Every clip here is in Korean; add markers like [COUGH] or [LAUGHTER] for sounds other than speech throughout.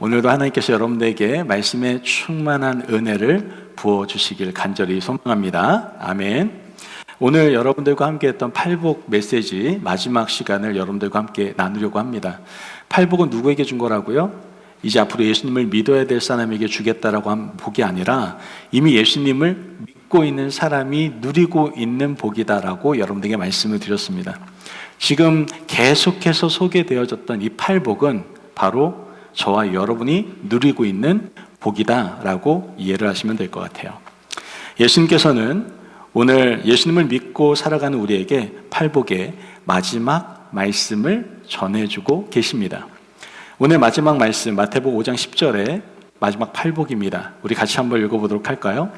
오늘도 하나님께서 여러분들에게 말씀의 충만한 은혜를 부어 주시길 간절히 소망합니다. 아멘. 오늘 여러분들과 함께 했던 팔복 메시지 마지막 시간을 여러분들과 함께 나누려고 합니다. 팔복은 누구에게 준 거라고요? 이제 앞으로 예수님을 믿어야 될 사람에게 주겠다라고 한 복이 아니라 이미 예수님을 믿고 있는 사람이 누리고 있는 복이다라고 여러분들에게 말씀을 드렸습니다. 지금 계속해서 소개되어졌던 이 팔복은 바로 저와 여러분이 누리고 있는 복이다라고 이해를 하시면 될 것 같아요. 예수님께서는 오늘 예수님을 믿고 살아가는 우리에게 팔복의 마지막 말씀을 전해주고 계십니다. 오늘 마지막 말씀 마태복음 5장 10절에 마지막 팔복입니다. 우리 같이 한번 읽어보도록 할까요?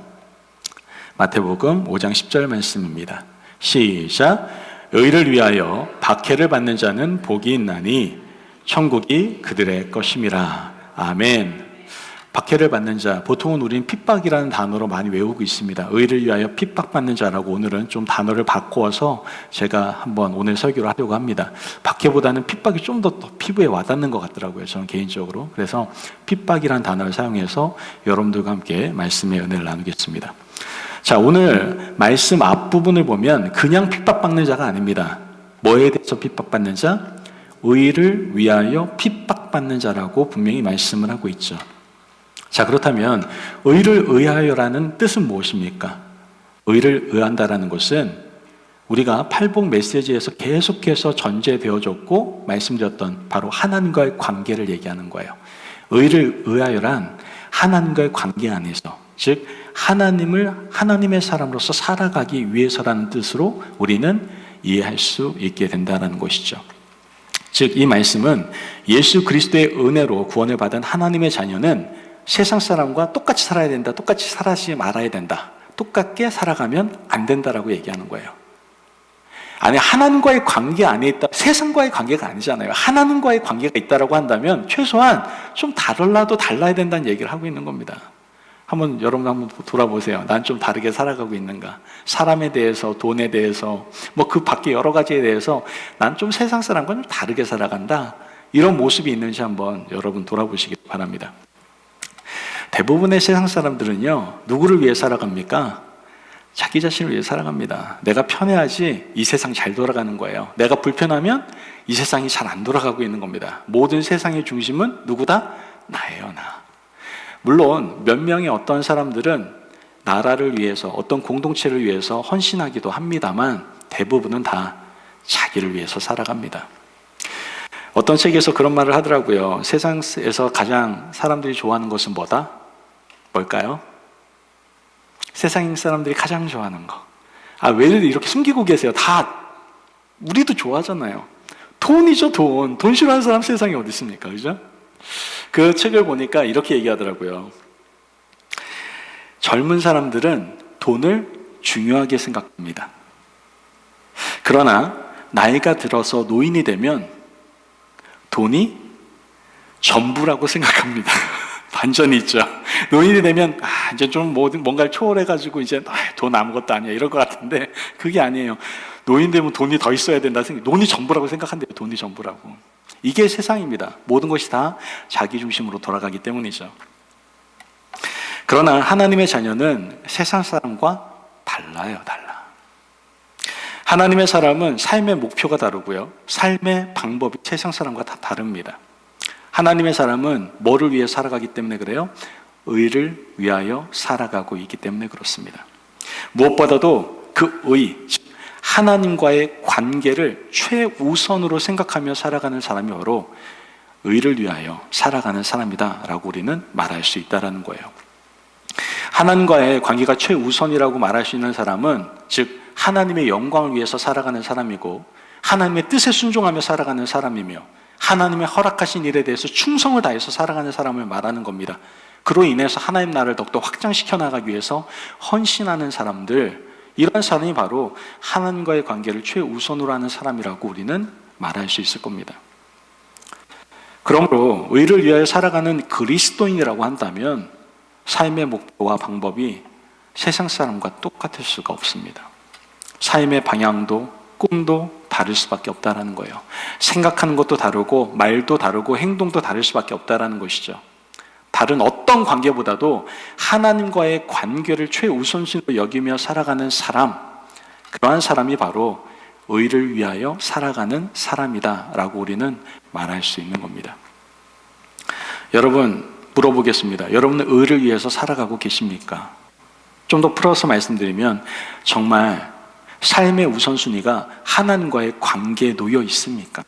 마태복음 5장 10절 말씀입니다. 시작. 의를 위하여 박해를 받는 자는 복이 있나니 천국이 그들의 것임이라. 아멘. 박해를 받는 자, 보통은 우리는 핍박이라는 단어로 많이 외우고 있습니다. 의를 위하여 핍박받는 자라고 오늘은 좀 단어를 바꾸어서 제가 한번 오늘 설교를 하려고 합니다. 박해보다는 핍박이 좀 더 피부에 와닿는 것 같더라고요. 저는 개인적으로. 그래서 핍박이라는 단어를 사용해서 여러분들과 함께 말씀의 은혜를 나누겠습니다. 자, 오늘 말씀 앞부분을 보면 그냥 핍박받는 자가 아닙니다. 뭐에 대해서 핍박받는 자? 의를 위하여 핍박받는 자라고 분명히 말씀을 하고 있죠. 자, 그렇다면 의를 의하여라는 뜻은 무엇입니까? 의를 의한다라는 것은 우리가 팔복 메시지에서 계속해서 전제되어졌고 말씀드렸던 바로 하나님과의 관계를 얘기하는 거예요. 의를 의하여란 하나님과의 관계 안에서 즉 하나님을 하나님의 사람으로서 살아가기 위해서라는 뜻으로 우리는 이해할 수 있게 된다는 것이죠. 즉 이 말씀은 예수 그리스도의 은혜로 구원을 받은 하나님의 자녀는 세상 사람과 똑같이 살아야 된다. 똑같이 살아지 말아야 된다. 똑같게 살아가면 안 된다라고 얘기하는 거예요. 아니 하나님과의 관계 안에 있다. 세상과의 관계가 아니잖아요. 하나님과의 관계가 있다라고 한다면 최소한 좀 달라도 달라야 된다는 얘기를 하고 있는 겁니다. 한번 여러분 한번 돌아보세요. 난 좀 다르게 살아가고 있는가? 사람에 대해서, 돈에 대해서, 뭐 그 밖에 여러 가지에 대해서 난 좀 세상 사람과 좀 다르게 살아간다. 이런 모습이 있는지 한번 여러분 돌아보시기 바랍니다. 대부분의 세상 사람들은요, 누구를 위해 살아갑니까? 자기 자신을 위해 살아갑니다. 내가 편해야지 이 세상 잘 돌아가는 거예요. 내가 불편하면 이 세상이 잘 안 돌아가고 있는 겁니다. 모든 세상의 중심은 누구다? 나예요, 나. 물론 몇 명의 어떤 사람들은 나라를 위해서 어떤 공동체를 위해서 헌신하기도 합니다만 대부분은 다 자기를 위해서 살아갑니다. 어떤 책에서 그런 말을 하더라고요. 세상에서 가장 사람들이 좋아하는 것은 뭐다? 뭘까요? 세상 사람들이 가장 좋아하는 거. 아, 왜 이렇게 숨기고 계세요? 다 우리도 좋아하잖아요. 돈이죠, 돈. 돈 싫어하는 사람 세상에 어디 있습니까? 그죠? 그 책을 보니까 이렇게 얘기하더라고요. 젊은 사람들은 돈을 중요하게 생각합니다. 그러나 나이가 들어서 노인이 되면 돈이 전부라고 생각합니다. [LAUGHS] 반전이 있죠. 노인이 되면 아, 이제 좀 뭐든 뭔가를 초월해가지고 이제 아, 돈 아무것도 아니야 이럴 것 같은데 [LAUGHS] 그게 아니에요. 노인 되면 돈이 더 있어야 된다 생각. 돈이 전부라고 생각한대요. 돈이 전부라고. 이게 세상입니다. 모든 것이 다 자기 중심으로 돌아가기 때문이죠. 그러나 하나님의 자녀는 세상 사람과 달라요, 달라. 하나님의 사람은 삶의 목표가 다르고요. 삶의 방법이 세상 사람과 다 다릅니다. 하나님의 사람은 뭐를 위해 살아가기 때문에 그래요? 의를 위하여 살아가고 있기 때문에 그렇습니다. 무엇보다도 그 의, 하나님과의 관계를 최우선으로 생각하며 살아가는 사람이 바로 의를 위하여 살아가는 사람이다라고 우리는 말할 수 있다라는 거예요. 하나님과의 관계가 최우선이라고 말할 수 있는 사람은 즉 하나님의 영광을 위해서 살아가는 사람이고 하나님의 뜻에 순종하며 살아가는 사람이며 하나님의 허락하신 일에 대해서 충성을 다해서 살아가는 사람을 말하는 겁니다. 그로 인해서 하나님 나라를 더욱더 확장시켜 나가기 위해서 헌신하는 사람들, 이런 사람이 바로 하나님과의 관계를 최우선으로 하는 사람이라고 우리는 말할 수 있을 겁니다. 그러므로 의를 위하여 살아가는 그리스도인이라고 한다면 삶의 목표와 방법이 세상 사람과 똑같을 수가 없습니다. 삶의 방향도 꿈도 다를 수밖에 없다라는 거예요. 생각하는 것도 다르고 말도 다르고 행동도 다를 수밖에 없다라는 것이죠. 다른 어떤 관계보다도 하나님과의 관계를 최우선순위로 여기며 살아가는 사람, 그러한 사람이 바로 의를 위하여 살아가는 사람이다라고 우리는 말할 수 있는 겁니다. 여러분, 물어보겠습니다. 여러분은 의를 위해서 살아가고 계십니까? 좀 더 풀어서 말씀드리면 정말 삶의 우선순위가 하나님과의 관계에 놓여 있습니까?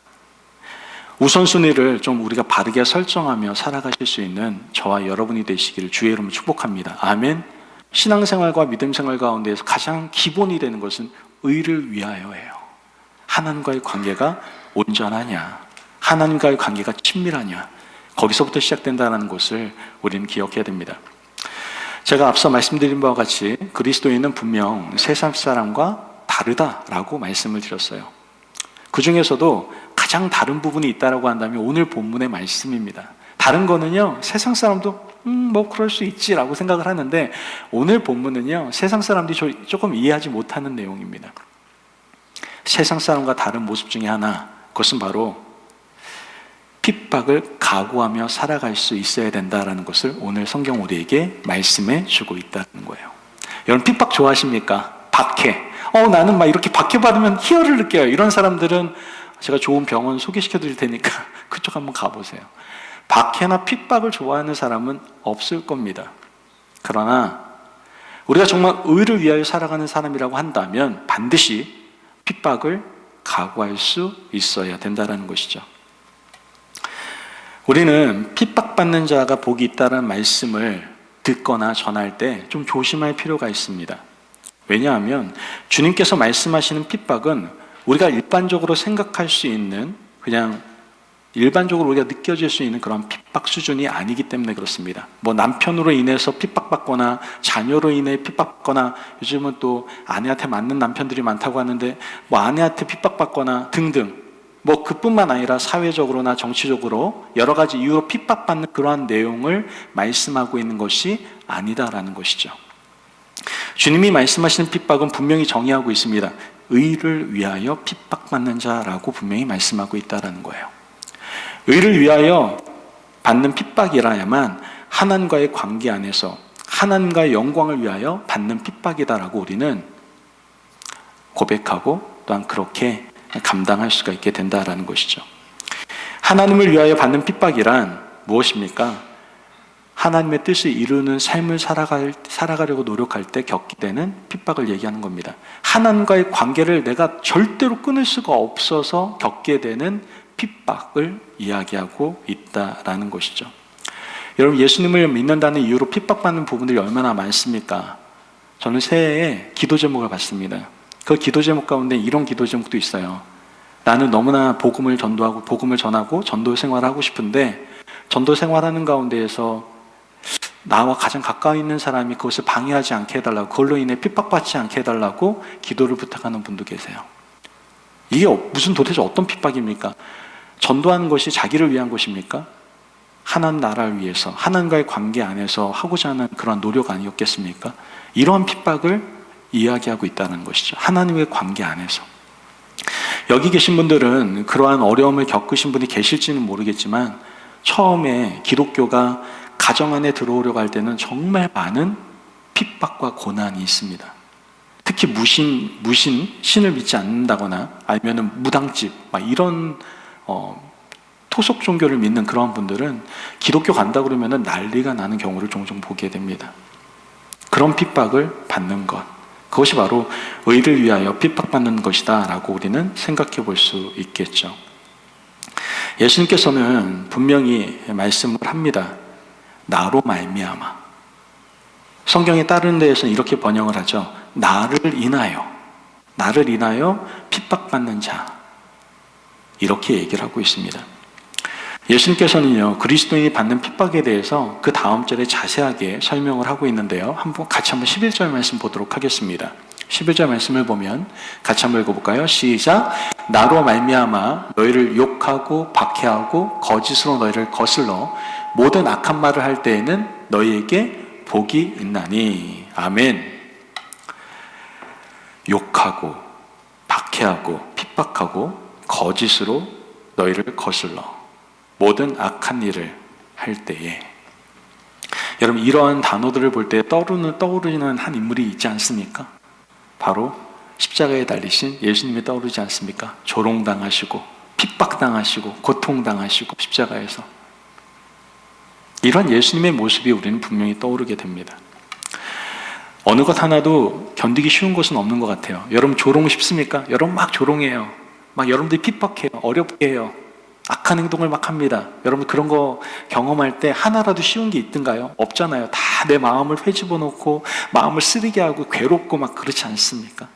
우선순위를 좀 우리가 바르게 설정하며 살아가실 수 있는 저와 여러분이 되시기를 주의 이름으로 축복합니다. 아멘. 신앙생활과 믿음생활 가운데에서 가장 기본이 되는 것은 의를 위하여예요. 하나님과의 관계가 온전하냐, 하나님과의 관계가 친밀하냐, 거기서부터 시작된다는 것을 우리는 기억해야 됩니다. 제가 앞서 말씀드린 바와 같이 그리스도인은 분명 세상 사람과 다르다라고 말씀을 드렸어요. 그 중에서도 가장 다른 부분이 있다라고 한다면 오늘 본문의 말씀입니다. 다른 거는요, 세상 사람도, 음, 뭐, 그럴 수 있지라고 생각을 하는데, 오늘 본문은요, 세상 사람들이 조금 이해하지 못하는 내용입니다. 세상 사람과 다른 모습 중에 하나, 그것은 바로 핍박을 각오하며 살아갈 수 있어야 된다라는 것을 오늘 성경 우리에게 말씀해 주고 있다는 거예요. 여러분, 핍박 좋아하십니까? 박해. 어, 나는 막 이렇게 박해받으면 희열을 느껴요. 이런 사람들은 제가 좋은 병원 소개시켜 드릴 테니까 [LAUGHS] 그쪽 한번 가보세요. 박해나 핍박을 좋아하는 사람은 없을 겁니다. 그러나 우리가 정말 의를 위하여 살아가는 사람이라고 한다면 반드시 핍박을 각오할 수 있어야 된다는 것이죠. 우리는 핍박받는 자가 복이 있다는 말씀을 듣거나 전할 때 좀 조심할 필요가 있습니다. 왜냐하면 주님께서 말씀하시는 핍박은 우리가 일반적으로 생각할 수 있는 그냥 일반적으로 우리가 느껴질 수 있는 그런 핍박 수준이 아니기 때문에 그렇습니다. 뭐 남편으로 인해서 핍박받거나 자녀로 인해 핍박받거나 요즘은 또 아내한테 맞는 남편들이 많다고 하는데 뭐 아내한테 핍박받거나 등등 뭐 그뿐만 아니라 사회적으로나 정치적으로 여러 가지 이유로 핍박받는 그러한 내용을 말씀하고 있는 것이 아니다라는 것이죠. 주님이 말씀하시는 핍박은 분명히 정의하고 있습니다. 의를 위하여 핍박받는 자라고 분명히 말씀하고 있다라는 거예요. 의를 위하여 받는 핍박이라야만 하나님과의 관계 안에서 하나님과의 영광을 위하여 받는 핍박이다라고 우리는 고백하고 또한 그렇게 감당할 수가 있게 된다라는 것이죠. 하나님을 위하여 받는 핍박이란 무엇입니까? 하나님의 뜻을 이루는 삶을 살아갈, 살아가려고 노력할 때 겪게 되는 핍박을 얘기하는 겁니다. 하나님과의 관계를 내가 절대로 끊을 수가 없어서 겪게 되는 핍박을 이야기하고 있다라는 것이죠. 여러분, 예수님을 믿는다는 이유로 핍박받는 부분들이 얼마나 많습니까? 저는 새해에 기도 제목을 받습니다. 그 기도 제목 가운데 이런 기도 제목도 있어요. 나는 너무나 복음을 전도하고 복음을 전하고 전도 생활하고 싶은데 전도 생활하는 가운데에서 나와 가장 가까이 있는 사람이 그것을 방해하지 않게 해달라고 그걸로 인해 핍박받지 않게 해달라고 기도를 부탁하는 분도 계세요. 이게 무슨 도대체 어떤 핍박입니까? 전도하는 것이 자기를 위한 것입니까? 하나님 나라를 위해서 하나님과의 관계 안에서 하고자 하는 그런 노력 아니었겠습니까? 이러한 핍박을 이야기하고 있다는 것이죠. 하나님의 관계 안에서. 여기 계신 분들은 그러한 어려움을 겪으신 분이 계실지는 모르겠지만 처음에 기독교가 가정 안에 들어오려고 할 때는 정말 많은 핍박과 고난이 있습니다. 특히 무신, 무신, 신을 믿지 않는다거나 아니면 무당집, 막 이런, 어, 토속 종교를 믿는 그런 분들은 기독교 간다 그러면 난리가 나는 경우를 종종 보게 됩니다. 그런 핍박을 받는 것. 그것이 바로 의를 위하여 핍박받는 것이다 라고 우리는 생각해 볼 수 있겠죠. 예수님께서는 분명히 말씀을 합니다. 나로 말미암아. 성경에 따르는 데에서는 이렇게 번역을 하죠. 나를 인하여, 나를 인하여 핍박받는 자. 이렇게 얘기를 하고 있습니다. 예수님께서는요, 그리스도인이 받는 핍박에 대해서 그 다음 절에 자세하게 설명을 하고 있는데요. 한번 같이 한번 11절 말씀 보도록 하겠습니다. 11절 말씀을 보면 같이 한번 읽어볼까요? 시작. 나로 말미암아 너희를 욕하고 박해하고 거짓으로 너희를 거슬러 모든 악한 말을 할 때에는 너희에게 복이 있나니. 아멘. 욕하고 박해하고 핍박하고 거짓으로 너희를 거슬러 모든 악한 일을 할 때에 여러분 이러한 단어들을 볼 때 떠오르는 떠오르는 한 인물이 있지 않습니까? 바로 십자가에 달리신 예수님이 떠오르지 않습니까? 조롱당하시고 핍박당하시고 고통당하시고 십자가에서 이런 예수님의 모습이 우리는 분명히 떠오르게 됩니다. 어느 것 하나도 견디기 쉬운 것은 없는 것 같아요. 여러분 조롱 쉽습니까? 여러분 막 조롱해요. 막 여러분들이 핍박해요. 어렵게 해요. 악한 행동을 막 합니다. 여러분 그런 거 경험할 때 하나라도 쉬운 게 있던가요? 없잖아요. 다 내 마음을 회집어 놓고 마음을 쓰리게 하고 괴롭고 막 그렇지 않습니까?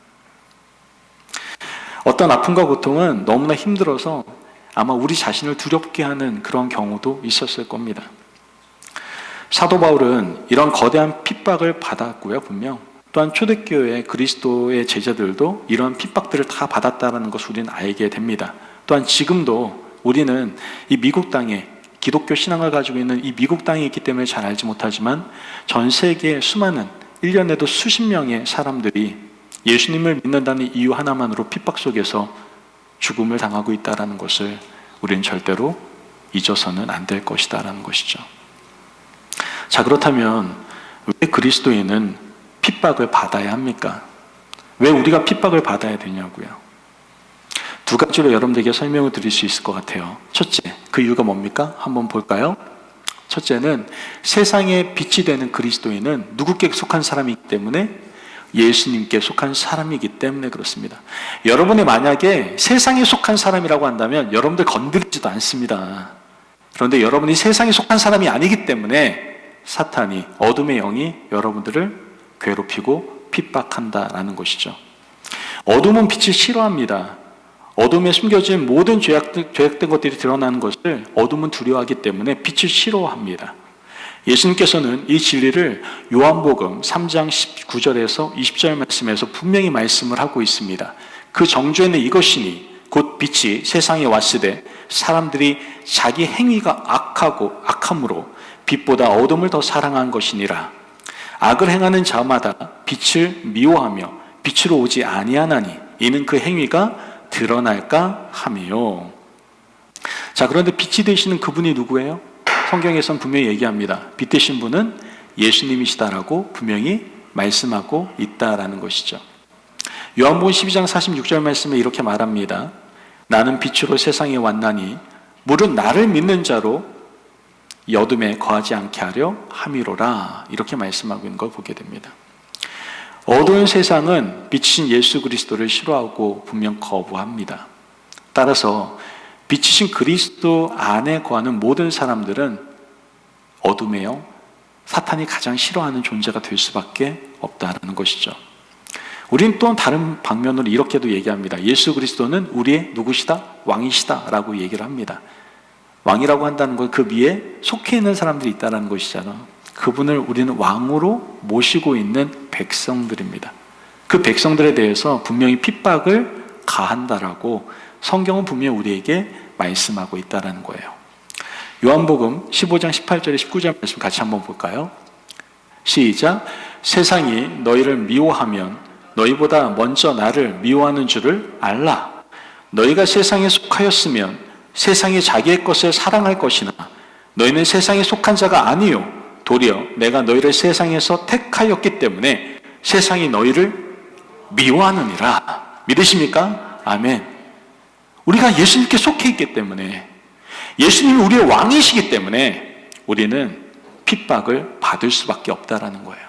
어떤 아픔과 고통은 너무나 힘들어서 아마 우리 자신을 두렵게 하는 그런 경우도 있었을 겁니다. 사도 바울은 이런 거대한 핍박을 받았고요, 분명. 또한 초대교회 그리스도의 제자들도 이런 핍박들을 다 받았다는 것을 우리는 알게 됩니다. 또한 지금도 우리는 이 미국 땅에 기독교 신앙을 가지고 있는 이 미국 땅에 있기 때문에 잘 알지 못하지만 전 세계 수많은 1년에도 수십 명의 사람들이 예수님을 믿는다는 이유 하나만으로 핍박 속에서 죽음을 당하고 있다는 것을 우리는 절대로 잊어서는 안 될 것이다라는 것이죠. 자, 그렇다면 왜 그리스도인은 핍박을 받아야 합니까? 왜 우리가 핍박을 받아야 되냐고요? 두 가지로 여러분들에게 설명을 드릴 수 있을 것 같아요. 첫째, 그 이유가 뭡니까? 한번 볼까요? 첫째는 세상에 빛이 되는 그리스도인은 누구께 속한 사람이기 때문에 예수님께 속한 사람이기 때문에 그렇습니다. 여러분이 만약에 세상에 속한 사람이라고 한다면 여러분들 건드리지도 않습니다. 그런데 여러분이 세상에 속한 사람이 아니기 때문에 사탄이 어둠의 영이 여러분들을 괴롭히고 핍박한다라는 것이죠. 어둠은 빛을 싫어합니다. 어둠에 숨겨진 모든 죄악, 죄악된 것들이 드러나는 것을 어둠은 두려워하기 때문에 빛을 싫어합니다. 예수님께서는 이 진리를 요한복음 3장 19절에서 20절 말씀에서 분명히 말씀을 하고 있습니다. 그 정죄는 이것이니 곧 빛이 세상에 왔으되 사람들이 자기 행위가 악하고 악함으로 빛보다 어둠을 더 사랑한 것이니라. 악을 행하는 자마다 빛을 미워하며 빛으로 오지 아니하나니 이는 그 행위가 드러날까 하며. 자, 그런데 빛이 되시는 그분이 누구예요? 성경에선 분명히 얘기합니다. 빛 되신 분은 예수님이시다라고 분명히 말씀하고 있다라는 것이죠. 요한복음 12장 46절 말씀에 이렇게 말합니다. 나는 빛으로 세상에 왔나니 물은 나를 믿는 자로 여둠에 거하지 않게 하려 함이로라 이렇게 말씀하고 있는 걸 보게 됩니다. 어두운 세상은 빛이신 예수 그리스도를 싫어하고 분명 거부합니다. 따라서 빛이신 그리스도 안에 거하는 모든 사람들은 어둠에 요. 사탄이 가장 싫어하는 존재가 될 수밖에 없다는 것이죠. 우린 또 다른 방면으로 이렇게도 얘기합니다. 예수 그리스도는 우리의 누구시다? 왕이시다라고 얘기를 합니다. 왕이라고 한다는 건 그 위에 속해 있는 사람들이 있다는 것이잖아. 그분을 우리는 왕으로 모시고 있는 백성들입니다. 그 백성들에 대해서 분명히 핍박을 가한다라고 성경은 분명히 우리에게 말씀하고 있다는 거예요. 요한복음 15장 18절에 19절 말씀 같이 한번 볼까요? 시작. 세상이 너희를 미워하면 너희보다 먼저 나를 미워하는 줄을 알라. 너희가 세상에 속하였으면 세상이 자기의 것을 사랑할 것이나 너희는 세상에 속한 자가 아니요 도리어 내가 너희를 세상에서 택하였기 때문에 세상이 너희를 미워하느니라. 믿으십니까? 아멘. 우리가 예수님께 속해 있기 때문에 예수님이 우리의 왕이시기 때문에 우리는 핍박을 받을 수밖에 없다라는 거예요.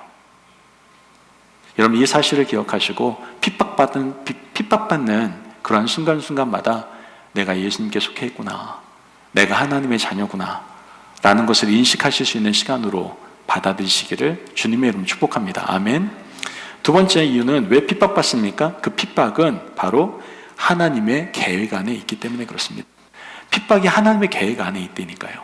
여러분 이 사실을 기억하시고 핍박받은 핍박받는 그러한 순간순간마다 내가 예수님께 속해 있구나. 내가 하나님의 자녀구나. 라는 것을 인식하실 수 있는 시간으로 받아들이시기를 주님의 이름 축복합니다. 아멘. 두 번째 이유는 왜 핍박받습니까? 그 핍박은 바로 하나님의 계획 안에 있기 때문에 그렇습니다. 핍박이 하나님의 계획 안에 있다니까요.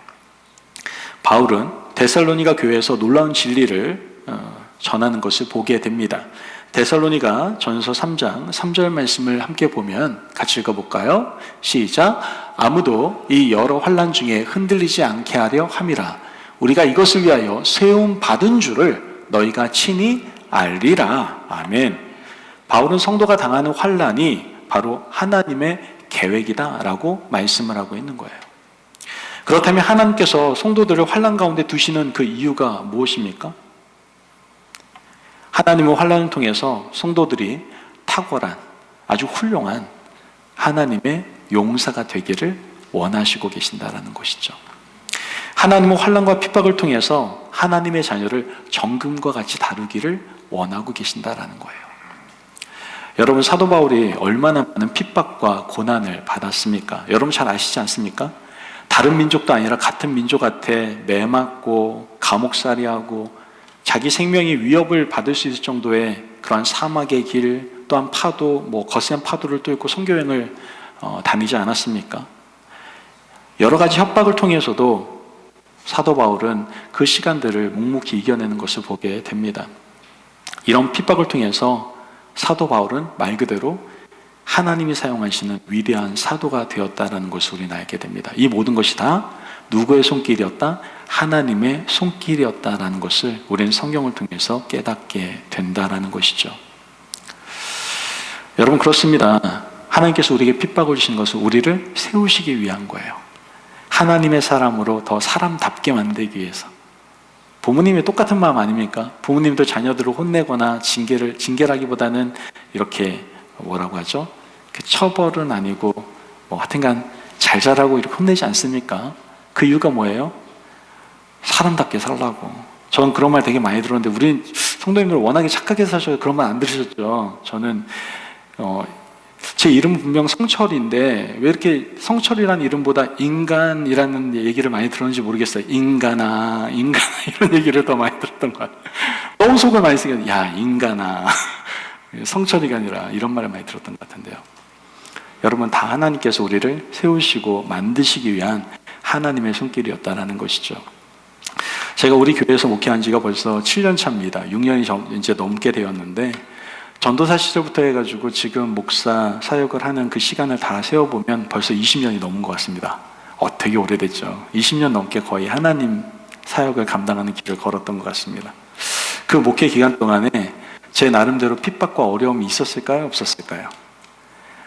바울은 데살로니가 교회에서 놀라운 진리를 어, 전하는 것을 보게 됩니다. 데살로니가 전서 3장 3절 말씀을 함께 보면 같이 읽어볼까요? 시작. 아무도 이 여러 환란 중에 흔들리지 않게 하려 함이라. 우리가 이것을 위하여 세움 받은 줄을 너희가 친히 알리라. 아멘. 바울은 성도가 당하는 환란이 바로 하나님의 계획이다라고 말씀을 하고 있는 거예요. 그렇다면 하나님께서 성도들을 환란 가운데 두시는 그 이유가 무엇입니까? 하나님의 환란을 통해서 성도들이 탁월한 아주 훌륭한 하나님의 용사가 되기를 원하시고 계신다라는 것이죠. 하나님은 환란과 핍박을 통해서 하나님의 자녀를 정금과 같이 다루기를 원하고 계신다라는 거예요. 여러분 사도 바울이 얼마나 많은 핍박과 고난을 받았습니까? 여러분 잘 아시지 않습니까? 다른 민족도 아니라 같은 민족한테 매 맞고 감옥살이하고 자기 생명이 위협을 받을 수 있을 정도의 그러한 사막의 길 또한 파도 뭐 거센 파도를 뚫고 선교행을 어, 다니지 않았습니까? 여러 가지 협박을 통해서도 사도 바울은 그 시간들을 묵묵히 이겨내는 것을 보게 됩니다. 이런 핍박을 통해서 사도 바울은 말 그대로 하나님이 사용하시는 위대한 사도가 되었다라는 것을 우리는 알게 됩니다. 이 모든 것이 다 누구의 손길이었다? 하나님의 손길이었다라는 것을 우리는 성경을 통해서 깨닫게 된다라는 것이죠. 여러분 그렇습니다. 하나님께서 우리에게 핍박을 주신 것은 우리를 세우시기 위한 거예요. 하나님의 사람으로 더 사람답게 만들기 위해서. 부모님이 똑같은 마음 아닙니까? 부모님도 자녀들을 혼내거나 징계를 징계라기보다는 이렇게 뭐라고 하죠? 그 처벌은 아니고 뭐 하여튼간 잘 자라고 이렇게 혼내지 않습니까? 그 이유가 뭐예요? 사람답게 살라고. 저는 그런 말 되게 많이 들었는데 우리 성도님들 워낙에 착하게 사셔서 그런 말 안 들으셨죠. 저는 어, 제 이름은 분명 성철인데 왜 이렇게 성철이라는 이름보다 인간이라는 얘기를 많이 들었는지 모르겠어요. 인간아, 인간아 [LAUGHS] 이런 얘기를 더 많이 들었던 것 같아요. 너무 속을 많이 쓰게 야 인간아 [LAUGHS] 성철이가 아니라 이런 말을 많이 들었던 것 같은데요. 여러분 다 하나님께서 우리를 세우시고 만드시기 위한 하나님의 손길이었다라는 것이죠. 제가 우리 교회에서 목회한 지가 벌써 7년 차입니다. 6년이 이제 넘게 되었는데 전도사 시절부터 해가지고 지금 목사 사역을 하는 그 시간을 다 세어보면 벌써 20년이 넘은 것 같습니다. 어, 되게 오래됐죠. 20년 넘게 거의 하나님 사역을 감당하는 길을 걸었던 것 같습니다. 그 목회 기간 동안에 제 나름대로 핍박과 어려움이 있었을까요? 없었을까요?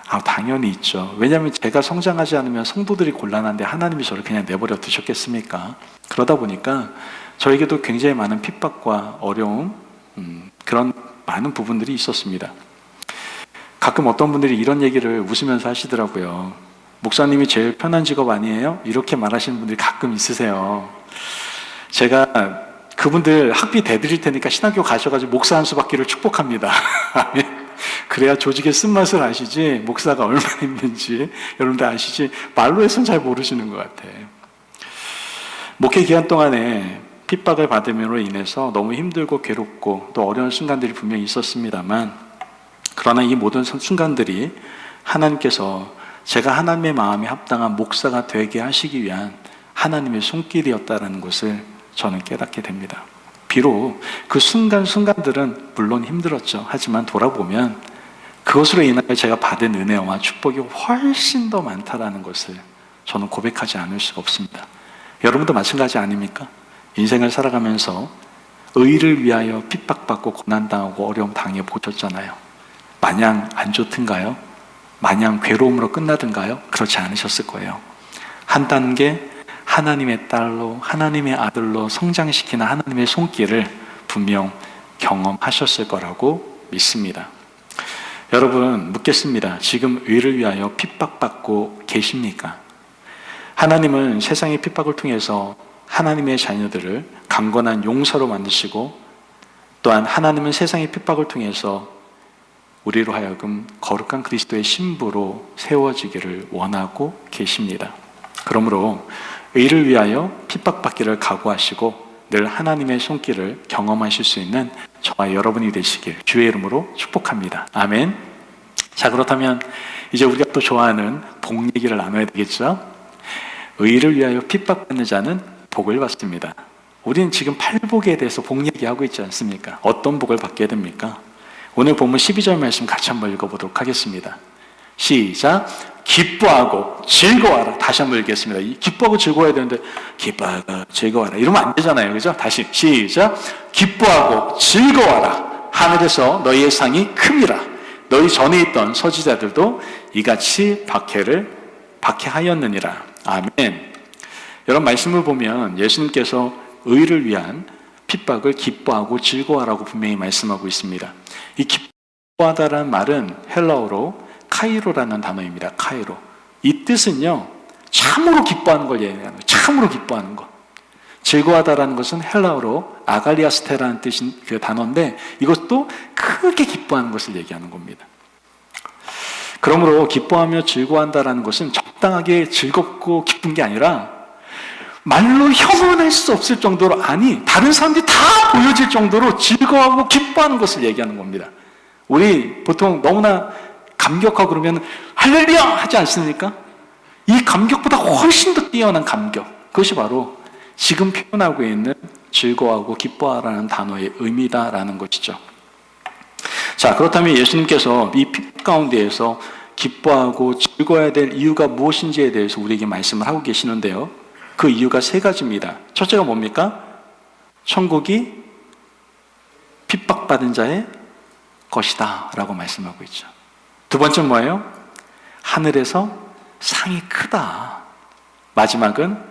아, 당연히 있죠. 왜냐하면 제가 성장하지 않으면 성도들이 곤란한데 하나님이 저를 그냥 내버려 두셨겠습니까? 그러다 보니까 저에게도 굉장히 많은 핍박과 어려움, 음, 그런 많은 부분들이 있었습니다. 가끔 어떤 분들이 이런 얘기를 웃으면서 하시더라고요. 목사님이 제일 편한 직업 아니에요? 이렇게 말하시는 분들이 가끔 있으세요. 제가 그분들 학비 대드릴 테니까 신학교 가셔가지고 목사 한 수 받기를 축복합니다. [LAUGHS] 그래야 조직의 쓴맛을 아시지 목사가 얼마나 힘든지 여러분들 아시지 말로 해서는 잘 모르시는 것 같아. 목회 기간 동안에 핍박을 받음으로 인해서 너무 힘들고 괴롭고 또 어려운 순간들이 분명히 있었습니다만 그러나 이 모든 순간들이 하나님께서 제가 하나님의 마음에 합당한 목사가 되게 하시기 위한 하나님의 손길이었다라는 것을 저는 깨닫게 됩니다. 비록 그 순간순간들은 물론 힘들었죠. 하지만 돌아보면 그것으로 인하여 제가 받은 은혜와 축복이 훨씬 더 많다라는 것을 저는 고백하지 않을 수가 없습니다. 여러분도 마찬가지 아닙니까? 인생을 살아가면서 의를 위하여 핍박받고 고난당하고 어려움 당해 보셨잖아요. 마냥 안 좋든가요? 마냥 괴로움으로 끝나든가요? 그렇지 않으셨을 거예요. 한 단계 하나님의 딸로, 하나님의 아들로 성장시키는 하나님의 손길을 분명 경험하셨을 거라고 믿습니다. 여러분, 묻겠습니다. 지금 의를 위하여 핍박받고 계십니까? 하나님은 세상의 핍박을 통해서 하나님의 자녀들을 강건한 용사로 만드시고 또한 하나님은 세상의 핍박을 통해서 우리로 하여금 거룩한 그리스도의 신부로 세워지기를 원하고 계십니다. 그러므로 의를 위하여 핍박받기를 각오하시고 늘 하나님의 손길을 경험하실 수 있는 저와 여러분이 되시길 주의 이름으로 축복합니다. 아멘. 자, 그렇다면 이제 우리가 또 좋아하는 복 얘기를 나눠야 되겠죠? 의를 위하여 핍박받는 자는 복을 받습니다. 우리는 지금 팔복에 대해서 복 얘기하고 있지 않습니까? 어떤 복을 받게 됩니까? 오늘 본문 12절 말씀 같이 한번 읽어보도록 하겠습니다. 시작. 기뻐하고 즐거워하라. 다시 한번 읽겠습니다. 기뻐하고 즐거워야 되는데, 기뻐하고 즐거워하라. 이러면 안 되잖아요. 그죠? 다시 시작. 기뻐하고 즐거워하라. 하늘에서 너희의 상이 큼이라. 너희 전에 있던 서지자들도 이같이 박해를 박해하였느니라. 아멘. 여러분 말씀을 보면 예수님께서 의를 위한 핍박을 기뻐하고 즐거워하라고 분명히 말씀하고 있습니다. 이 기뻐하다라는 말은 헬라어로 카이로라는 단어입니다. 카이로. 이 뜻은요, 참으로 기뻐하는 걸 얘기하는. 참으로 기뻐하는 것. 즐거워하다라는 것은 헬라어로 아갈리아스테라는 뜻인 그 단어인데 이것도 크게 기뻐하는 것을 얘기하는 겁니다. 그러므로 기뻐하며 즐거워한다라는 것은 적당하게 즐겁고 기쁜 게 아니라 말로 형언할 수 없을 정도로 아니 다른 사람들이 다 보여질 정도로 즐거워하고 기뻐하는 것을 얘기하는 겁니다. 우리 보통 너무나 감격하고 그러면 할렐루야 하지 않습니까? 이 감격보다 훨씬 더 뛰어난 감격. 그것이 바로 지금 표현하고 있는 즐거워하고 기뻐하라는 단어의 의미다라는 것이죠. 자, 그렇다면 예수님께서 이 핍박 가운데에서 기뻐하고 즐거워야 될 이유가 무엇인지에 대해서 우리에게 말씀을 하고 계시는데요. 그 이유가 세 가지입니다. 첫째가 뭡니까? 천국이 핍박받은 자의 것이다. 라고 말씀하고 있죠. 두 번째 뭐예요? 하늘에서 상이 크다. 마지막은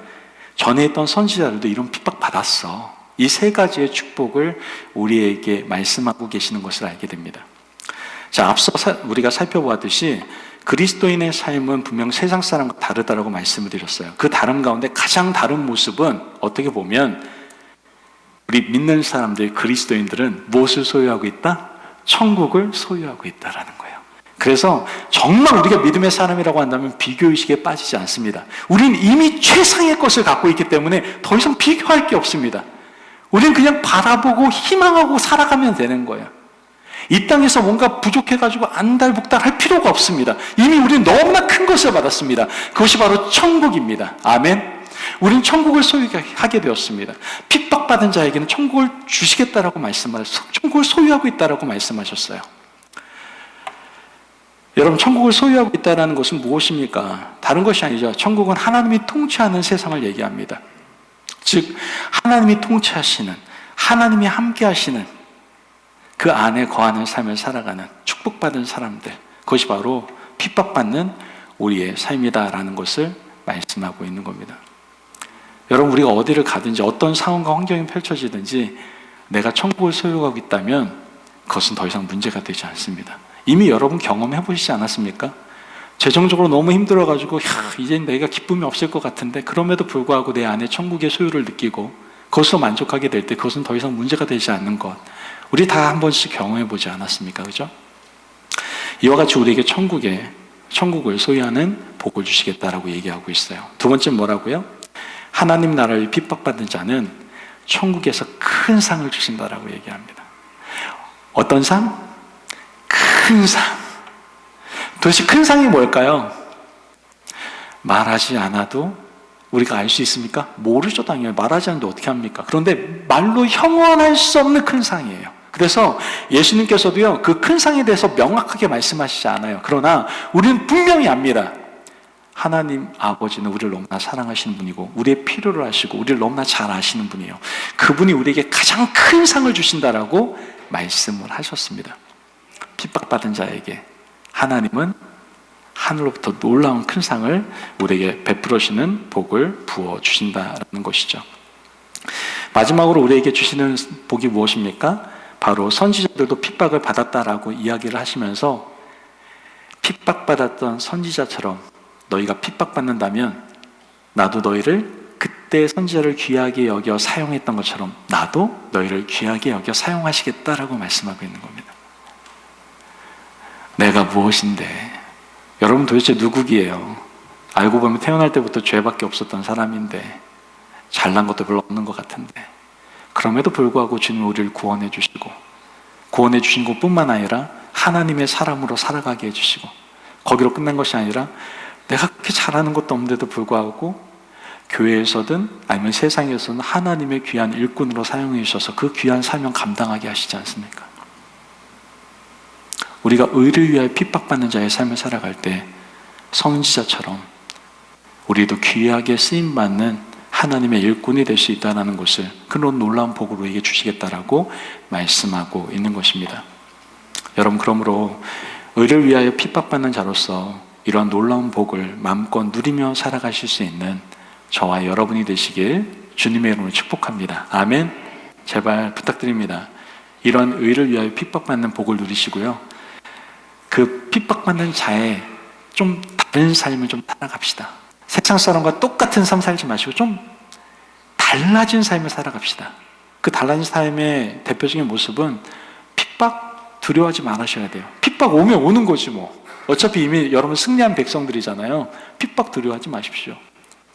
전에 있던 선지자들도 이런 핍박받았어. 이 세 가지의 축복을 우리에게 말씀하고 계시는 것을 알게 됩니다. 자, 앞서 우리가 살펴보았듯이 그리스도인의 삶은 분명 세상 사람과 다르다라고 말씀을 드렸어요. 그 다름 가운데 가장 다른 모습은 어떻게 보면 우리 믿는 사람들, 그리스도인들은 무엇을 소유하고 있다? 천국을 소유하고 있다라는 거예요. 그래서 정말 우리가 믿음의 사람이라고 한다면 비교의식에 빠지지 않습니다. 우리는 이미 최상의 것을 갖고 있기 때문에 더 이상 비교할 게 없습니다. 우리는 그냥 바라보고 희망하고 살아가면 되는 거예요. 이 땅에서 뭔가 부족해가지고 안달복달 할 필요가 없습니다. 이미 우리는 너무나 큰 것을 받았습니다. 그것이 바로 천국입니다. 아멘. 우리는 천국을 소유하게 되었습니다. 핍박받은 자에게는 천국을 주시겠다라고 말씀하셨어요. 천국을 소유하고 있다라고 말씀하셨어요. 여러분, 천국을 소유하고 있다는 것은 무엇입니까? 다른 것이 아니죠. 천국은 하나님이 통치하는 세상을 얘기합니다. 즉, 하나님이 통치하시는, 하나님이 함께 하시는 그 안에 거하는 삶을 살아가는 축복받은 사람들. 그것이 바로 핍박받는 우리의 삶이다라는 것을 말씀하고 있는 겁니다. 여러분, 우리가 어디를 가든지 어떤 상황과 환경이 펼쳐지든지 내가 천국을 소유하고 있다면 그것은 더 이상 문제가 되지 않습니다. 이미 여러분 경험해 보시지 않았습니까? 재정적으로 너무 힘들어가지고, 야, 이제 내가 기쁨이 없을 것 같은데, 그럼에도 불구하고 내 안에 천국의 소유를 느끼고, 그것으로 만족하게 될 때, 그것은 더 이상 문제가 되지 않는 것. 우리 다 한 번씩 경험해 보지 않았습니까? 그죠? 이와 같이 우리에게 천국에, 천국을 소유하는 복을 주시겠다라고 얘기하고 있어요. 두 번째 뭐라고요? 하나님 나라를 핍박받는 자는 천국에서 큰 상을 주신다라고 얘기합니다. 어떤 상? 큰 상. 도대체 큰 상이 뭘까요? 말하지 않아도 우리가 알 수 있습니까? 모르죠, 당연히. 말하지 않는데 어떻게 합니까? 그런데 말로 형언할 수 없는 큰 상이에요. 그래서 예수님께서도요, 그 큰 상에 대해서 명확하게 말씀하시지 않아요. 그러나 우리는 분명히 압니다. 하나님 아버지는 우리를 너무나 사랑하시는 분이고, 우리의 필요를 아시고, 우리를 너무나 잘 아시는 분이에요. 그분이 우리에게 가장 큰 상을 주신다라고 말씀을 하셨습니다. 핍박받은 자에게 하나님은 하늘로부터 놀라운 큰 상을 우리에게 베풀어 주시는 복을 부어 주신다라는 것이죠. 마지막으로 우리에게 주시는 복이 무엇입니까? 바로 선지자들도 핍박을 받았다라고 이야기를 하시면서 핍박받았던 선지자처럼 너희가 핍박받는다면 나도 너희를 그때 선지자를 귀하게 여겨 사용했던 것처럼 나도 너희를 귀하게 여겨 사용하시겠다라고 말씀하고 있는 겁니다. 내가 무엇인데 여러분 도대체 누구기예요? 알고 보면 태어날 때부터 죄밖에 없었던 사람인데 잘난 것도 별로 없는 것 같은데 그럼에도 불구하고 주님 우리를 구원해 주시고 구원해 주신 것뿐만 아니라 하나님의 사람으로 살아가게 해주시고 거기로 끝난 것이 아니라 내가 그렇게 잘하는 것도 없는데도 불구하고 교회에서든 아니면 세상에서는 하나님의 귀한 일꾼으로 사용해 주셔서 그 귀한 사명 감당하게 하시지 않습니까? 우리가 의를 위하여 핍박받는 자의 삶을 살아갈 때 선지자처럼 우리도 귀하게 쓰임받는 하나님의 일꾼이 될 수 있다는 것을 그런 놀라운 복으로 우리에게 주시겠다라고 말씀하고 있는 것입니다. 여러분 그러므로 의를 위하여 핍박받는 자로서 이러한 놀라운 복을 마음껏 누리며 살아가실 수 있는 저와 여러분이 되시길 주님의 이름으로 축복합니다. 아멘. 제발 부탁드립니다. 이런 의를 위하여 핍박받는 복을 누리시고요. 그 핍박받는 자의 좀 다른 삶을 좀 살아갑시다. 세상 사람과 똑같은 삶 살지 마시고 좀 달라진 삶을 살아갑시다. 그 달라진 삶의 대표적인 모습은 핍박 두려워하지 말으셔야 돼요. 핍박 오면 오는 거지 뭐. 어차피 이미 여러분 승리한 백성들이잖아요. 핍박 두려워하지 마십시오.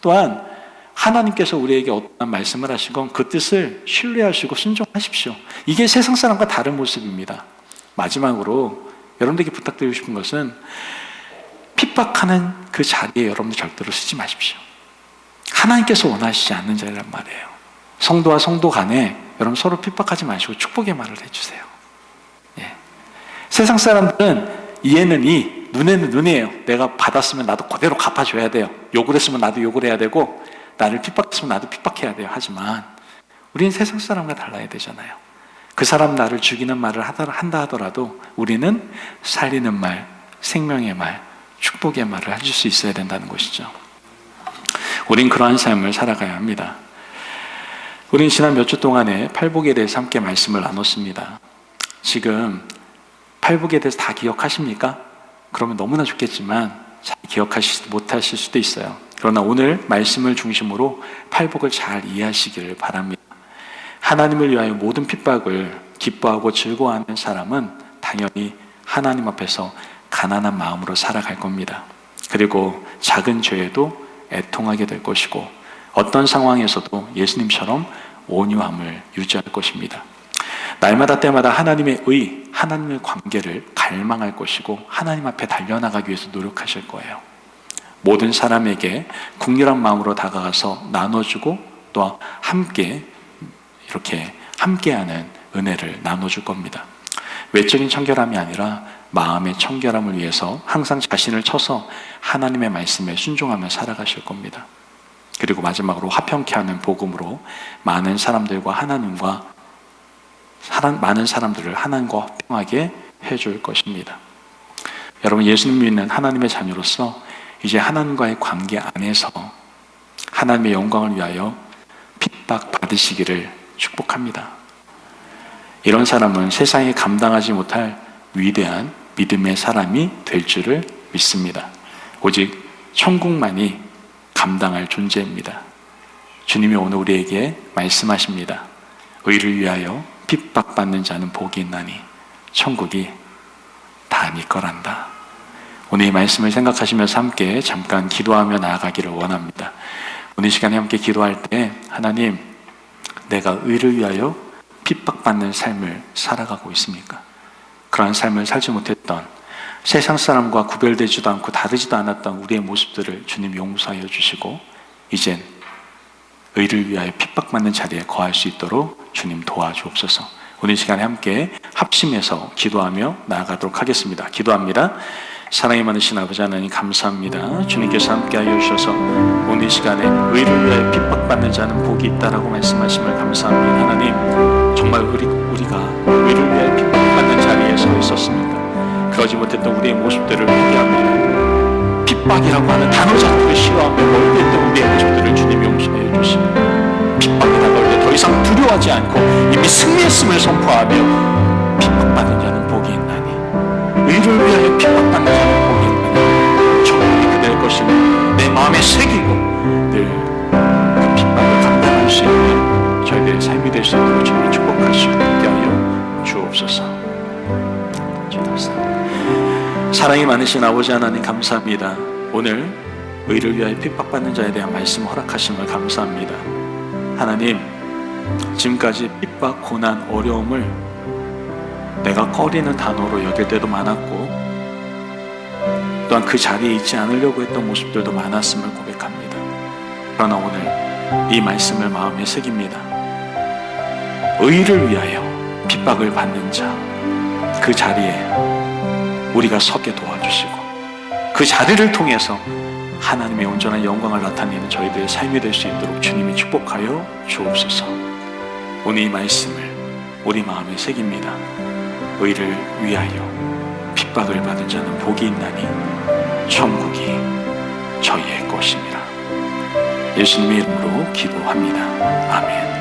또한 하나님께서 우리에게 어떤 말씀을 하신 건그 뜻을 신뢰하시고 순종하십시오. 이게 세상 사람과 다른 모습입니다. 마지막으로 여러분들에게 부탁드리고 싶은 것은 핍박하는 그 자리에 여러분들 절대로 쓰지 마십시오. 하나님께서 원하시지 않는 자리란 말이에요. 성도와 성도 간에 여러분 서로 핍박하지 마시고 축복의 말을 해주세요. 예. 세상 사람들은 이해는 이, 눈에는 눈이에요. 내가 받았으면 나도 그대로 갚아줘야 돼요. 욕을 했으면 나도 욕을 해야 되고, 나를 핍박했으면 나도 핍박해야 돼요. 하지만, 우리는 세상 사람과 달라야 되잖아요. 그 사람 나를 죽이는 말을 한다 하더라도, 우리는 살리는 말, 생명의 말, 축복의 말을 해줄 수 있어야 된다는 것이죠. 우린 그러한 삶을 살아가야 합니다. 우린 지난 몇 주 동안에 팔복에 대해서 함께 말씀을 나눴습니다. 지금 팔복에 대해서 다 기억하십니까? 그러면 너무나 좋겠지만 잘 기억하시 못하실 수도 있어요. 그러나 오늘 말씀을 중심으로 팔복을 잘 이해하시기를 바랍니다. 하나님을 위하여 모든 핍박을 기뻐하고 즐거워하는 사람은 당연히 하나님 앞에서 가난한 마음으로 살아갈 겁니다. 그리고 작은 죄에도 애통하게 될 것이고 어떤 상황에서도 예수님처럼 온유함을 유지할 것입니다. 날마다 때마다 하나님의 의, 하나님의 관계를 갈망할 것이고 하나님 앞에 달려나가기 위해서 노력하실 거예요. 모든 사람에게 국률한 마음으로 다가가서 나눠주고 또 함께 이렇게 함께하는 은혜를 나눠줄 겁니다. 외적인 청결함이 아니라 마음의 청결함을 위해서 항상 자신을 쳐서 하나님의 말씀에 순종하며 살아가실 겁니다. 그리고 마지막으로 화평케 하는 복음으로 많은 사람들과 하나님과 많은 사람들을 하나님과 화평하게 해줄 것입니다. 여러분 예수님 믿는 하나님의 자녀로서 이제 하나님과의 관계 안에서 하나님의 영광을 위하여 핍박 받으시기를 축복합니다. 이런 사람은 세상에 감당하지 못할 위대한 믿음의 사람이 될 줄을 믿습니다. 오직 천국만이 감당할 존재입니다. 주님이 오늘 우리에게 말씀하십니다. 의를 위하여 핍박받는 자는 복이 있나니 천국이 다네 거란다. 오늘 이 말씀을 생각하시면서 함께 잠깐 기도하며 나아가기를 원합니다. 오늘 시간에 함께 기도할 때 하나님 내가 의를 위하여 핍박받는 삶을 살아가고 있습니까? 그러한 삶을 살지 못했던 세상 사람과 구별되지도 않고 다르지도 않았던 우리의 모습들을 주님 용서하여 주시고 이젠 의를 위하여 핍박받는 자리에 거할 수 있도록 주님 도와주옵소서. 오늘 시간에 함께 합심해서 기도하며 나아가도록 하겠습니다. 기도합니다. 사랑이 많으신 아버지 하나님 감사합니다. 주님께서 함께하여 주셔서 오늘 시간에 의를 위하여 핍박받는 자는 복이 있다라고 말씀하심을 감사합니다. 하나님 정말 우리, 우리가 의를 위하여 있었습니까? 그러지 못했던 우리의 모습들을 회개합니다. 핍박이라고 하는 단어 자체를 싫어하며 멀리 있던 우리의 모습들을 주님 용서해 주시고 핍박이 다가올 때더 이상 두려워하지 않고 이미 승리했음을 선포하며 핍박받는 자는 복이 있나니 의를 위하여 핍박받는 자는 복이 있나니 천국이 그될 것이며 내 마음에 새기고 늘 그 핍박을 감당할 수 있는 저희들의 삶이 될 수 있도록 주님 축복하시고 함께하여 주옵소서 기도합니다 사랑이 많으신 아버지 하나님 감사합니다 오늘 의를 위하여 핍박받는 자에 대한 말씀 허락하심을 감사합니다 하나님 지금까지 핍박, 고난, 어려움을 내가 꺼리는 단어로 여길 때도 많았고 또한 그 자리에 있지 않으려고 했던 모습들도 많았음을 고백합니다. 그러나 오늘 이 말씀을 마음에 새깁니다. 의를 위하여 핍박을 받는 자, 그 자리에 우리가 서게 도와주시고 그 자리를 통해서 하나님의 온전한 영광을 나타내는 저희들의 삶이 될 수 있도록 주님이 축복하여 주옵소서. 오늘 이 말씀을 우리 마음에 새깁니다. 의를 위하여 핍박을 받은 자는 복이 있나니 천국이 저희의 것입니다. 예수님의 이름으로 기도합니다. 아멘.